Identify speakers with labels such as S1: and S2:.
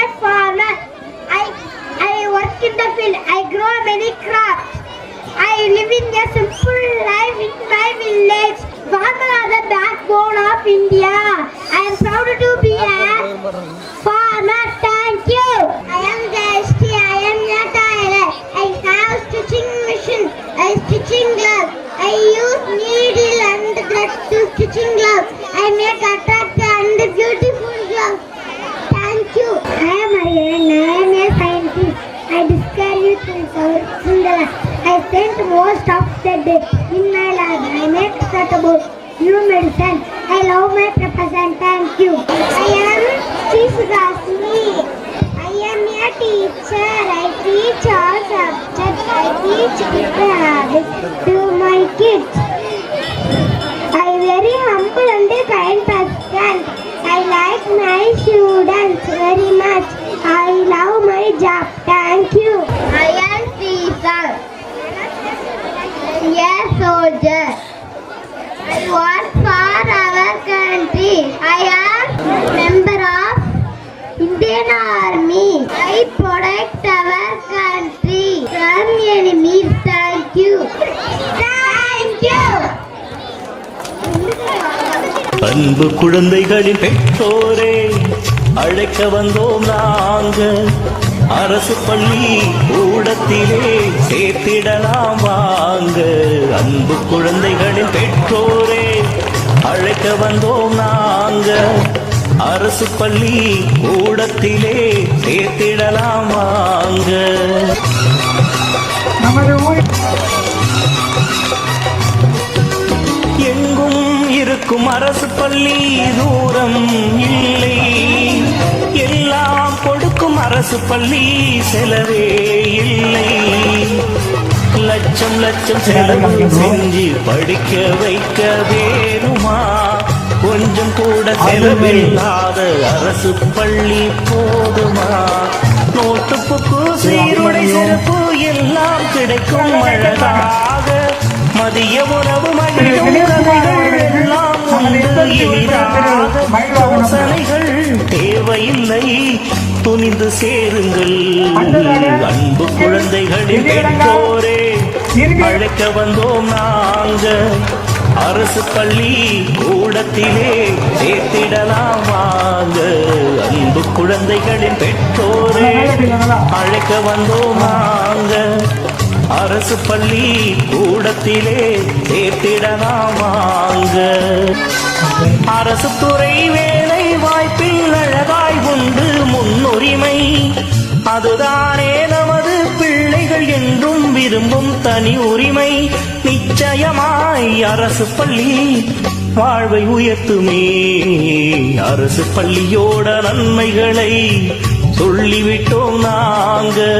S1: a farmer. I, I work in the field. I grow many crops. I live in a simple life in my village. Farmers are the backbone of India. I am proud to be a farmer. Thank you. I am Jayashri. I am a tailor. I have stitching machine. I stitching gloves. I use needle and thread to stitching gloves. I spent most of the day in my lab. I make suitable new medicine. I love my profession. Thank you. I am Shisgasmi. I am a teacher. I teach all subjects. I teach good to my kids. I am very humble and kind person. I like my students very much. I love my job. Thank you. I
S2: am Caesar. Yes, soldier. I work for our country. I am member of
S1: Indian Army. I protect our country from enemies.
S2: Thank you.
S1: Thank you.
S3: அன்பு குழந்தைகளின் பெற்றோரே அழைக்க வந்தோம் நாங்கள் அரசு பள்ளி கூடத்திலே சேர்த்திடலாம் வாங்க. அன்பு குழந்தைகளின் பெற்றோரே அழைக்க வந்தோம் நாங்க. அரசு பள்ளி கூடத்திலே சேர்த்திடலாம் வாங்க. எங்கும் இருக்கும் அரசு பள்ளி தூரம். அரசு பள்ளி செலவே இல்லை. லட்சம் லட்சம் செலவு செஞ்சு படிக்க வைக்க வேணுமா? கொஞ்சம் கூட செலவில்லாத அரசு பள்ளி போதுமா? நோட்டு புக்கு சீருடை சிறப்பு எல்லாம் கிடைக்கும் அழகாக. மதிய உணவு மகிழும் துணிந்து சேருங்கள். அன்பு குழந்தைகளின் பெற்றோரே அழைக்க வந்தோம் நாங்க. அரசு பள்ளி கூடத்திலே சேர்த்திடலாம் வாங்க. அன்பு குழந்தைகளின் பெற்றோரே அழைக்க வந்தோம் நாங்க. அரசு பள்ளி கூடத்திலே சேர்த்திடலாம் வாங்க. அரசு துறை வேலை வாய்ப்பில் அழகாய் உண்டு. உரிமை. அதுதானே நமது பிள்ளைகள் என்றும் விரும்பும் தனி உரிமை. நிச்சயமாய் அரசு பள்ளி வாழ்வை உயர்த்துமே. அரசு பள்ளியோட நன்மைகளை சொல்லிவிட்டோம் நாங்கள்